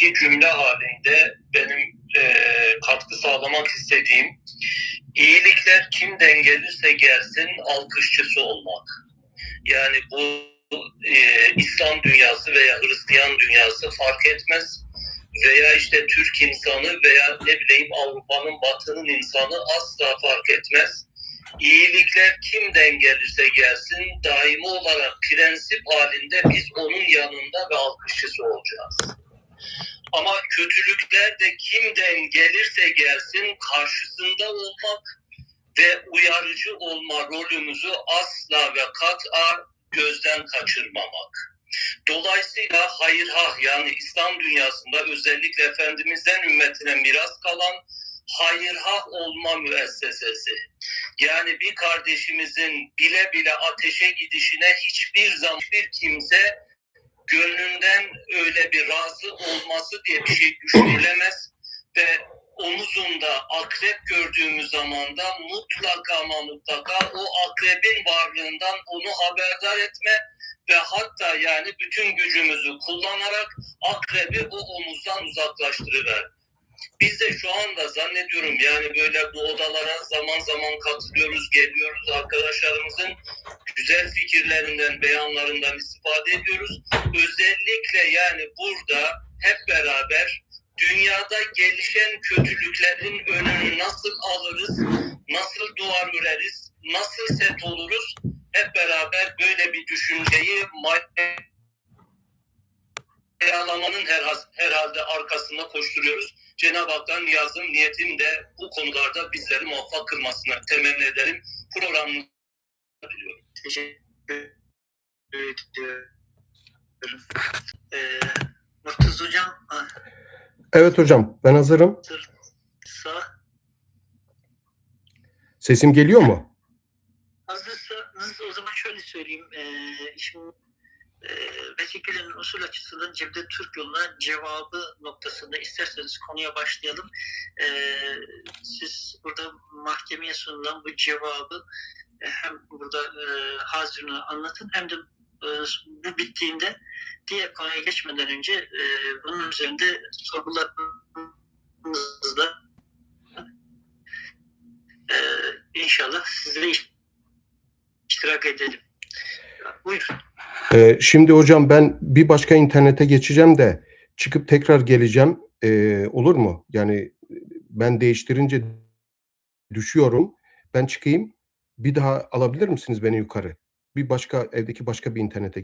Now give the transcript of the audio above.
iki cümle halinde benim e, katkı sağlamak istediğim iyilikler kimden gelirse gelsin alkışçısı olmak. Yani bu e, İslam dünyası veya Hristiyan dünyası fark etmez veya işte Türk insanı veya ne bileyim Avrupa'nın batının insanı asla fark etmez. İyilikler kimden gelirse gelsin daimi olarak prensip halinde biz onun yanında ve alkışçısı olacağız. Ama kötülükler de kimden gelirse gelsin karşısında olmak ve uyarıcı olma rolümüzü asla ve kat'a gözden kaçırmamak. Dolayısıyla hayır hah yani İslam dünyasında özellikle Efendimiz'den ümmetine miras kalan hayır hah olma müessesesi. Yani bir kardeşimizin bile bile ateşe gidişine hiçbir zaman bir kimse gönlünden öyle bir razı olması diye bir şey düşünülemez ve omuzunda akrep gördüğümüz zaman da mutlaka ama mutlaka o akrebin varlığından onu haberdar etme ve hatta yani bütün gücümüzü kullanarak akrebi o omuzdan uzaklaştırıver. Biz de şu anda zannediyorum yani böyle bu odalara zaman zaman katılıyoruz, geliyoruz arkadaşlarımızın güzel fikirlerinden, beyanlarından istifade ediyoruz. Özellikle yani burada hep beraber dünyada gelişen kötülüklerin önünü nasıl alırız, nasıl duvar öreriz, nasıl set oluruz hep beraber böyle bir düşünceyi mayalamanın herhalde arkasında koşturuyoruz. Cenab-ı Hak'tan niyazım, niyetim de bu konularda bizleri muvaffak kılmasını temenni ederim. Programını diliyorum. Teşekkür ediyorum. Ee, Hocam Evet hocam, ben hazırım. hazır sağ Sesim geliyor mu? hazırsanız o zaman şöyle söyleyeyim. Ee, şimdi e, usul açısından Cevdet Türk yoluna cevabı noktasında isterseniz konuya başlayalım. Ee, siz burada mahkemeye sunulan bu cevabı e, hem burada e, hazırını anlatın hem de e, bu bittiğinde diğer konuya geçmeden önce bunun üzerinde sorularınızla e, inşallah sizle iştirak edelim. Buyurun. Ee, şimdi hocam ben bir başka internete geçeceğim de çıkıp tekrar geleceğim. Ee, olur mu? Yani ben değiştirince düşüyorum. Ben çıkayım. Bir daha alabilir misiniz beni yukarı? Bir başka evdeki başka bir internete